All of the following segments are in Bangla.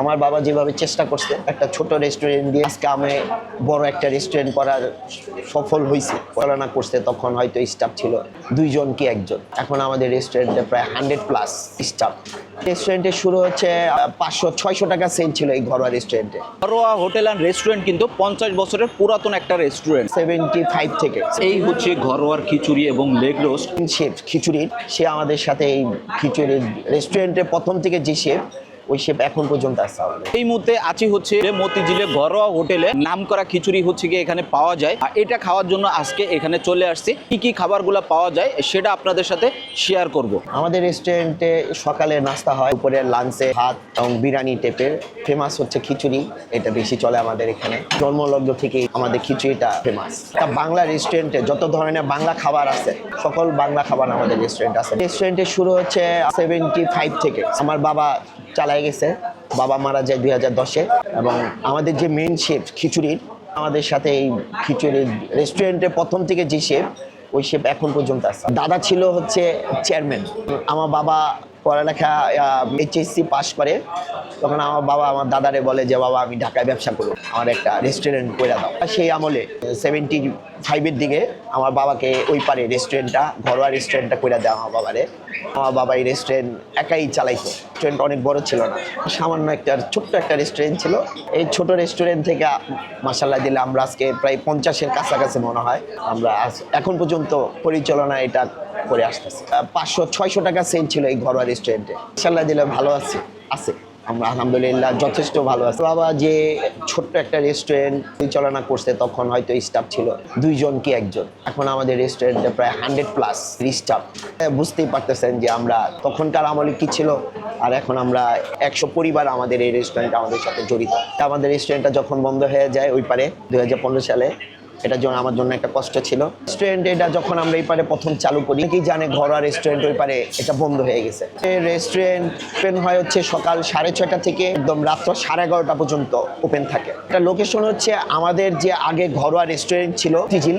আমার বাবা যেভাবে চেষ্টা করছে একটা ছোট রেস্টুরেন্ট দিয়ে আজকে আমি বড় একটা রেস্টুরেন্ট করার সফল হয়েছে পড়াশোনা করছে তখন হয়তো স্টাফ ছিল দুইজন কি একজন। এখন আমাদের রেস্টুরেন্টে প্রায় হান্ড্রেড প্লাস স্টাফ রেস্টুরেন্টে শুরু হচ্ছে পাঁচশো ছয়শো টাকা সেল ছিল এই ঘরোয়া রেস্টুরেন্টে ঘরোয়া হোটেল অ্যান্ড রেস্টুরেন্ট কিন্তু পঞ্চাশ বছরের পুরাতন একটা রেস্টুরেন্ট সেভেন্টি ফাইভ থেকে। এই হচ্ছে ঘরোয়ার খিচুড়ি এবং লেগ রোস্ট শেফ খিচুড়ির। সে আমাদের সাথে এই খিচুড়ির রেস্টুরেন্টে প্রথম থেকে যে শেফ ওই শেফ এখন পর্যন্ত আছে আমাদের। এই মুহূর্তে আছি হচ্ছে মতিঝিলে ঘরোয়া হোটেলে। নাম করা খিচুড়ি হচ্ছে গিয়ে এখানে পাওয়া যায়। আর এটা খাওয়ার জন্য আজকে এখানে চলে আসছি। কি কি খাবারগুলো পাওয়া যায় সেটা আপনাদের সাথে শেয়ার করব। আমাদের রেস্টুরেন্টে সকালে নাস্তা হয় উপরে লাঞ্চে ভাত এবং বিরিয়ানি টাইপের ফেমাস হচ্ছে খিচুড়ি এটা বেশি চলে আমাদের এখানে। জন্মলগ্ন থেকে আমাদের খিচুড়িটা ফেমাস একটা বাংলা রেস্টুরেন্টে যত ধরনের বাংলা খাবার আছে সকল বাংলা খাবার আমাদের রেস্টুরেন্ট আছে। রেস্টুরেন্টে শুরু হচ্ছে সেভেন্টি ফাইভ থেকে। আমার বাবা চালাই গেছে। বাবা মারা যায় দুই হাজার দশে এবং আমাদের যে মেন শেফ খিচুড়ির আমাদের সাথে এই খিচুড়ির রেস্টুরেন্টের প্রথম থেকে যে শেফ ওই শেফ এখন পর্যন্ত আছে। দাদা ছিল হচ্ছে চেয়ারম্যান আমার বাবা পড়ালেখা এইচএসসি পাস করে, তখন আমার বাবা আমার দাদারে বলে যে, বাবা, আমি ঢাকায় ব্যবসা করব। আমার একটা রেস্টুরেন্ট করে দাও। সেই আমলে সেভেন্টি ফাইভের দিকে আমার বাবাকে ওই পারে রেস্টুরেন্টটা ঘরোয়া রেস্টুরেন্টটা করে দেওয়া আমার বাবারে। আমার বাবা এই রেস্টুরেন্ট একাই চালাইতো। রেস্টুরেন্ট অনেক বড় ছিল না। সামান্য একটা, ছোট্ট একটা রেস্টুরেন্ট ছিল। এই ছোট রেস্টুরেন্ট থেকে মাসাল্লাহ দিলে আমরা আজকে প্রায় পঞ্চাশের কাছাকাছি মনে হয়। আমরা এখন পর্যন্ত পরিচালনা এটা করে আসতেছি। পাঁচশো, ছয়শো টাকা সেল ছিল এই ঘরোয়া রেস্টুরেন্টে মাসাল্লাহ দিলে ভালো আছে আছে। আমরা আলহামদুলিল্লাহ যথেষ্ট ভালো আছে। বাবা যে ছোট্ট একটা রেস্টুরেন্ট পরিচালনা করছে, তখন হয়তো স্টাফ ছিল দুইজন কি একজন। এখন আমাদের রেস্টুরেন্টে প্রায় হান্ড্রেড প্লাস স্টাফ বুঝতেই পারতেছেন যে আমরা তখনকার আমলে কি ছিল, আর এখন আমরা একশো পরিবার আমাদের এই রেস্টুরেন্ট আমাদের সাথে জড়িত। আমাদের রেস্টুরেন্টটা যখন বন্ধ হয়ে যায় ওই পারে দু হাজার পনেরো সালে এটার জন্য আমার জন্য একটা কষ্ট ছিল। রেস্টুরেন্ট এটা যখন আমরা এই পারে প্রথম চালু করি, কি জানে ঘরোয়া রেস্টুরেন্ট ওই পারে এটা বন্ধ হয়ে গেছে। রেস্টুরেন্ট ওপেন হয় হচ্ছে সকাল সাড়ে ছয়টা থেকে একদম রাত্র সাড়ে এগারোটা পর্যন্ত ওপেন থাকে। এটা লোকেশন হচ্ছে আমাদের যে আগে ঘরোয়া রেস্টুরেন্ট ছিল টিজিল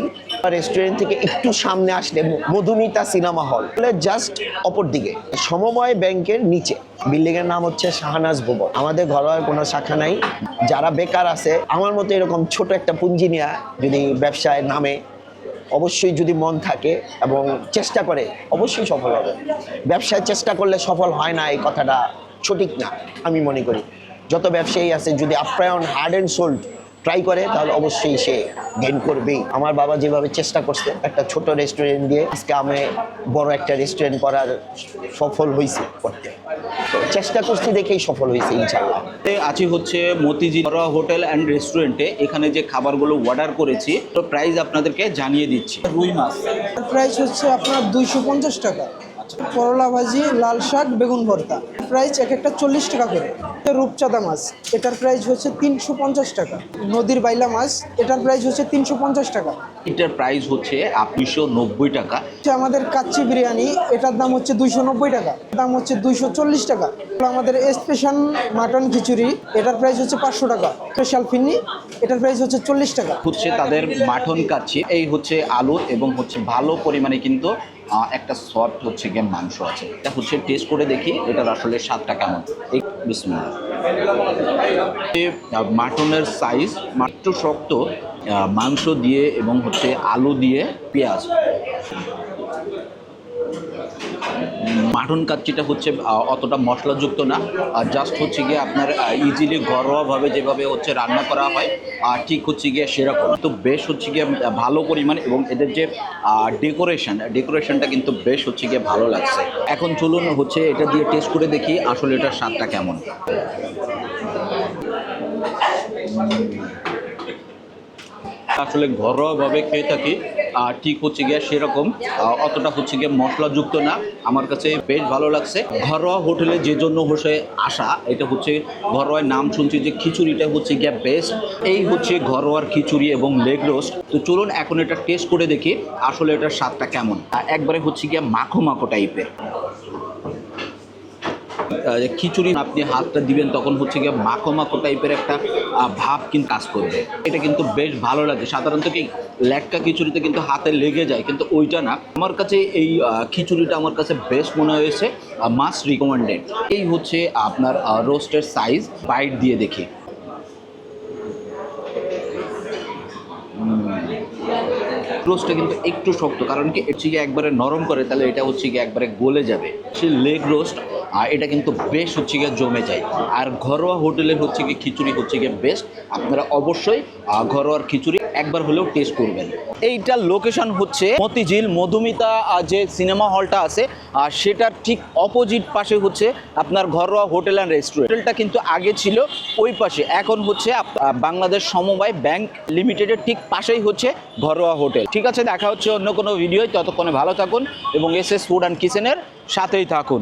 রেস্টুরেন্ট থেকে একটু সামনে আসলে মধুমিতা সিনেমা হল জাস্ট অপর দিকে সমময় ব্যাংকের নিচে। বিল্ডিং এর নাম হচ্ছে শাহানাজ ভবন। আমাদের ঘরোয়ার কোনো শাখা নাই। যারা বেকার আছে, আমার মতো এরকম ছোট একটা পুঞ্জি নিয়ে যদি ব্যবসায় নামে, অবশ্যই যদি মন থাকে এবং চেষ্টা করে, অবশ্যই সফল হবে। ব্যবসায় চেষ্টা করলে সফল হয় না এই কথাটা সঠিক না, আমি মনে করি। যত ব্যবসায়ী আছে, যদি আপ্যায়ন হার্ড অ্যান্ড সোল্ড ট্রাই করে তাহলে অবশ্যই সে গেইন করবেই। আমার বাবা যেভাবে চেষ্টা করছে একটা ছোট রেস্টুরেন্ট দিয়ে আজকে আমি বড় একটা রেস্টুরেন্ট করার সফল হয়েছে করতে। তো চেষ্টা করছি দেখেই সফল হয়েছে ইনশাল্লাহ আছি হচ্ছে মতিঝিল ঘরোয়া হোটেল অ্যান্ড রেস্টুরেন্টে এখানে যে খাবারগুলো অর্ডার করেছি তো প্রাইস আপনাদেরকে জানিয়ে দিচ্ছি। রুই মাছ। প্রাইস হচ্ছে আপনার দুইশো পঞ্চাশ টাকা। করলা ভাজি লাল শাক বেগুন ভর্তা। প্রাইস এক একটা চল্লিশ টাকা করে। রূপচাঁদা মাছ। এটার প্রাইস হচ্ছে তিনশো পঞ্চাশ টাকা। নদীর বাইলা মাছ এটার প্রাইস হচ্ছে তিনশো পঞ্চাশ টাকা। এটার প্রাইস হচ্ছে দুইশো নব্বই টাকা। আমাদের কাচ্চি বিরিয়ানি এটার দাম হচ্ছে দুইশো নব্বই টাকা। দাম হচ্ছে দুইশো চল্লিশ টাকা। আমাদের স্পেশাল মাটন খিচুড়ি এটার প্রাইস হচ্ছে পাঁচশো টাকা। স্পেশাল ফিন্নি এটার প্রাইস হচ্ছে চল্লিশ টাকা। হচ্ছে তাদের মাটন কাচ্ছি এই হচ্ছে আলু এবং হচ্ছে ভালো পরিমাণে কিন্তু একটা সফট হচ্ছে গিয়ে মাংস আছে। এটা হচ্ছে টেস্ট করে দেখি এটা আসলে স্বাদটা কেমন। মাটনের সাইজ মাত্র শক্ত মাংস দিয়ে এবং হচ্ছে আলু দিয়ে পেঁয়াজ। মাটন কাচ্চিটা হচ্ছে অতটা মশলাযুক্ত না। আর জাস্ট হচ্ছে গিয়ে আপনার ইজিলি ঘরোয়াভাবে যেভাবে হচ্ছে রান্না করা হয়, আর ঠিক হচ্ছে গিয়ে সেরকম। তো বেশ হচ্ছে গিয়ে ভালো পরিমাণ এবং এদের যে ডেকোরেশন ডেকোরেশনটা কিন্তু বেশ হচ্ছে গিয়ে ভালো লাগছে। এখন চলুন হচ্ছে এটা দিয়ে টেস্ট করে দেখি আসলে এটার স্বাদটা কেমন। আসলে ঘরোয়াভাবে খেয়ে থাকি ঠিক হচ্ছে গিয়ে সেরকম। অতটা হচ্ছে গিয়ে মশলাযুক্ত না। আমার কাছে বেশ ভালো লাগছে। ঘরোয়া হোটেলে যে জন্য হচ্ছে আসা, এটা হচ্ছে ঘরোয়ার নাম শুনছি যে খিচুড়িটা হচ্ছে গিয়ে বেস্ট এই হচ্ছে ঘরোয়ার খিচুড়ি এবং লেগ রোস্ট তো চলুন এখন এটা টেস্ট করে দেখি আসলে এটার স্বাদটা কেমন। একবারে হচ্ছে গিয়ে মাখো মাখো টাইপের খিচুড়ি আপনি হাতটা দিবেন, তখন হচ্ছে গিয়ে মাখো মাখো টাইপের একটা ভাব কিন্তু কাজ করবে। এটা কিন্তু বেশ ভালো লাগে। সাধারণত কি লেটকা খিচুড়িতে কিন্তু হাতে লেগে যায়, কিন্তু ওইটা না। আমার কাছে এই খিচুড়িটা আমার কাছে বেস্ট মনে হয়েছে মাস্ট রিকমেন্ডেড এই হচ্ছে আপনার রোস্টের সাইজ বাইট দিয়ে দেখি। রোস্টটা কিন্তু একটু শক্ত, কারণ কি গিয়ে একবারে নরম করে, তাহলে এটা হচ্ছে গিয়ে একবারে গলে যাবে। সে লেগ রোস্ট এটা কিন্তু বেশ হচ্ছে গিয়ে জমে যায়। আর ঘরোয়া হোটেলের হচ্ছে গিয়ে খিচুড়ি হচ্ছে গিয়ে বেস্ট আপনারা অবশ্যই ঘরোয়ার খিচুড়ি একবার হলেও টেস্ট করবেন। এইটার লোকেশন হচ্ছে মতিঝিল, মধুমিতা যে সিনেমা হলটা আছে আর সেটার ঠিক অপোজিট পাশে হচ্ছে আপনার ঘরোয়া হোটেল অ্যান্ড রেস্টুরেন্ট হোটেলটা কিন্তু আগে ছিল ওই পাশে, এখন হচ্ছে বাংলাদেশ সমবায় ব্যাংক লিমিটেডের ঠিক পাশেই হচ্ছে ঘরোয়া হোটেল। ঠিক আছে, দেখা হচ্ছে অন্য কোনো ভিডিওয় ততক্ষণে ভালো থাকুন এবং এস এস ফুড অ্যান্ড কিচেনের সাথেই থাকুন।